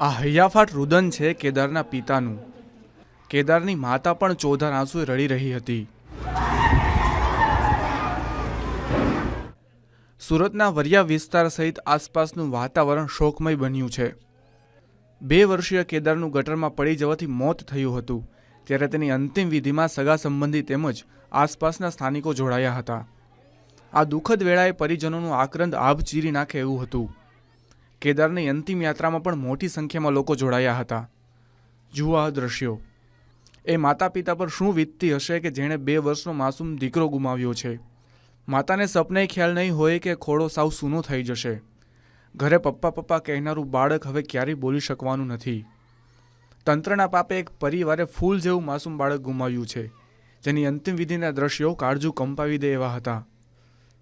આ હૈયાફાટ રુદન છે કેદારના પિતાનું. કેદારની માતા પણ ચોધાર આંસુએ રડી રહી હતી. સુરતના વરિયા વિસ્તાર સહિત આસપાસનું વાતાવરણ શોકમય બન્યું છે. બે વર્ષીય કેદારનું ગટરમાં પડી જવાથી મોત થયું હતું. ત્યારે તેની અંતિમ વિધિમાં સગા સંબંધી તેમજ આસપાસના સ્થાનિકો જોડાયા હતા. આ દુઃખદ વેળાએ પરિજનોનું આક્રંદ આભ ચીરી નાખે એવું હતું. કેદારની અંતિમ યાત્રામાં પણ મોટી સંખ્યામાં લોકો જોડાયા હતા. જુઓ આ દ્રશ્યો. એ માતા પિતા પર શું વીતતી હશે કે જેણે બે વર્ષનો માસૂમ દીકરો ગુમાવ્યો છે? માતાને સપને ખ્યાલ નહીં હોય કે ખોડો સાવ સૂનો થઈ જશે. ઘરે પપ્પા પપ્પા કહેનારું બાળક હવે ક્યારેય બોલી શકવાનું નથી. તંત્રના પાપે એક પરિવારે ફૂલ જેવું માસૂમ બાળક ગુમાવ્યું છે, જેની અંતિમ વિધિના દ્રશ્યો કાળજુ કંપાવી દે એવા હતા.